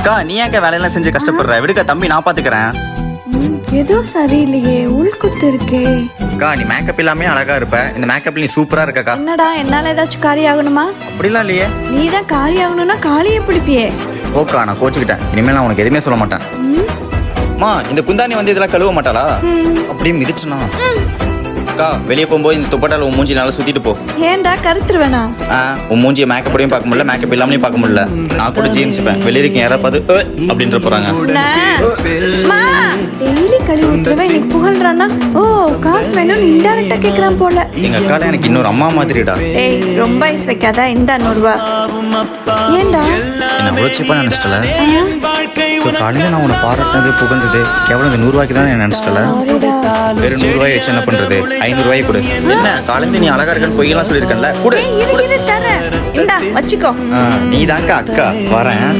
அக்கா நீ ஏன்க்கா வேலையெல்லாம் செஞ்சு கஷ்டப்படுற? விடுக்கா தம்பி நான் பாத்துக்கிறேன். ஏதோ சரியில்லையே உள்குத்து இருக்கே. அக்கா நீ மேக்கப் இல்லாமே அழகா இருப்ப. இந்த மேக்கப்ல நீ சூப்பரா இருக்கக்கா. என்னடா என்னால ஏதாச்சும் காரி ஆகணுமா? அப்படிலாம் இல்லையே. நீ தான் காரி ஆகணும்னா காளியை பிடிப்பியே. ஓக்கா நான் கோச்சுக்கிட்டேன். இனிமேல் நான் உனக்கு எதுவுமே சொல்ல மாட்டேன். ம், அம்மா இந்த குந்தாணி வந்து இதெல்லாம் கழுவ மாட்டாளா. அப்படியே மிதிச்சுனா? அக்கா வெளியே போகும்போது இந்த துப்பட்டால உன் மூஞ்சி நல்லா சுத்திட்டு போ. ஏன்டா கருத்துருவேனா? உன் மூஞ்சியை மேக்கப்படையும் பார்க்க முடியல மேக்கப் இல்லாமலையும் பார்க்க முடியல. நான் கூட ஜீன்ஸுப்பேன் வெளியே இருக்கேன் யாராவது "ஏய்" அப்படின்ற போறாங்க. டெய்லி கழுவி ஊத்துருவேன் இன்னைக்கு புகழ்றான்னா? ஓ காசு வேணும்னு இன்டெரக்டா கேக்குறான் போல. எங்க அக்கால எனக்கு இன்னொரு அம்மா மாதிரிடா. டேய் ரொம்ப ஐஸ் வைக்காத இந்த நூறுவா. ஏன்டா? என்ன உழைச்சிப்பா நினைச்சிட்டல. ஸோ காலையில் நான் உன்னை பாராட்டினது புகழ்ந்தது கேவலம் இந்த நூறுரூவாய்க்கு தான் நினைச்சிட்டல. சாரிடா வெறும் நூறுரூவாய் வச்சு என்ன பண்றது? ஐநூறுரூவாய் கொடு. என்ன? காலேந்து நீ அழகா இருக்கன்னு பொய்யெல்லாம் சொல்லியிருக்கேன்ல கொடு. வச்சுக்கோ. நீ தாங்க அக்கா. வரேன்.